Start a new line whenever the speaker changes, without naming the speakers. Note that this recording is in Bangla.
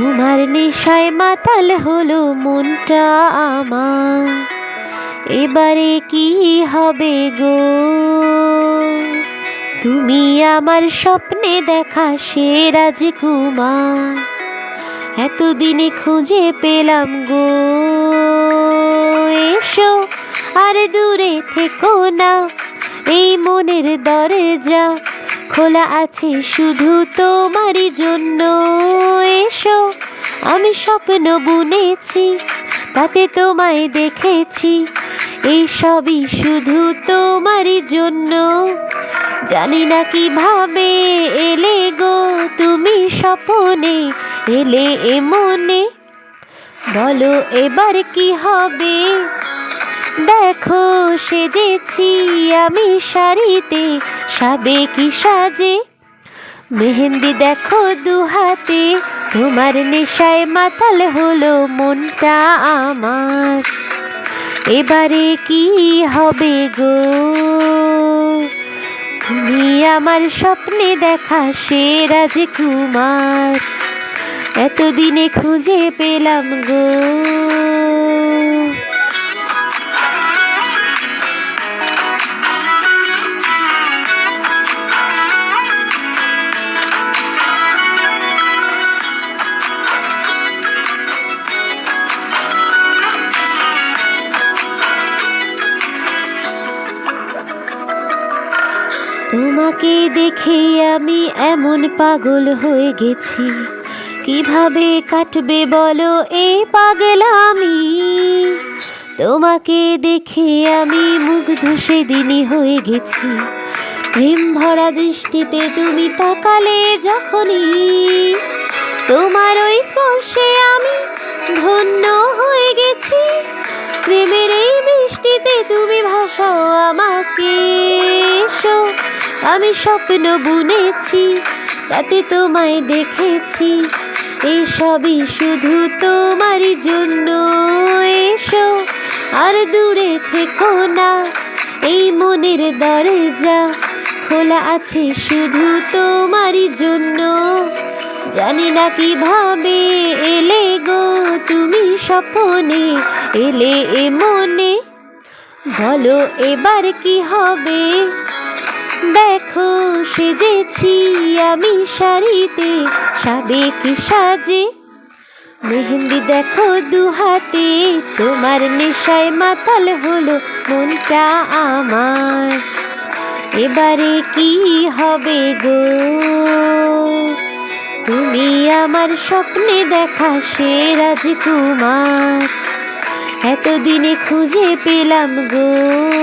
তোমার নেশায় মাতাল হলো মনটা আমার। এবারে কি হবে গো? তুমি আমার স্বপ্নে দেখা সে রাজকুমার এতদিনে খুঁজে পেলাম গো। এসো আর দূরে থেকো না, এই মনের দরজা খোলা আছে শুধু তোমারই জন্য। এসো, আমি স্বপ্ন বুনেছি, তাতে তোমায় দেখেছি। এই সবই শুধু তোমারই জন্য। জানি না কীভাবে এলে গো, তুমি স্বপনে এলে এ মনে। বলো এবার কি হবে? দেখো, সেজেছি আমি শাড়িতে। সাবে কি সাজে? মেহেন্দি দেখো দু হাতে, তোমার নেশায় মাতাল হলো মনটা আমার। এবারে কি হবে গো? তুমি আমার স্বপ্নে দেখা সে রাজকুমার। এতদিনে খুঁজে পেলাম গো। তোমাকে দেখে আমি এমন পাগল হয়ে গেছি। কীভাবে কাটবে বলো এই পাগলামি? তোমাকে দেখে আমি মুগ্ধ সেদিনই হয়ে গেছি। প্রেম ভরা দৃষ্টিতে তুমি তাকালে যখনই তোমার ওই স্পর্শে আমি ধন্য হয়ে গেছি। প্রেমের এই বৃষ্টিতে তুমি ভাসাও আমি স্বপ্ন বুনেছি, তাতে তোমায় দেখেছি। এসবই শুধু তোমারই জন্য। এসো, আর দূরে থেকো না। এই মনের দরজা খোলা আছে শুধু তোমারই জন্য। জানি না কীভাবে এলে গো তুমি স্বপনে, এলে এ মনে। বলো এবার কি হবে? দেখো, সেজেছি আমি শাড়িতে, সাবেক সাজে। মেহেন্দি দেখো দু হাতে তোমার নেশায় মাতাল হলো মনটা আমার। এবারে কি হবে গো? তুমি আমার স্বপ্নে দেখা সে রাজকুমার এতদিনে খুঁজে পেলাম গো।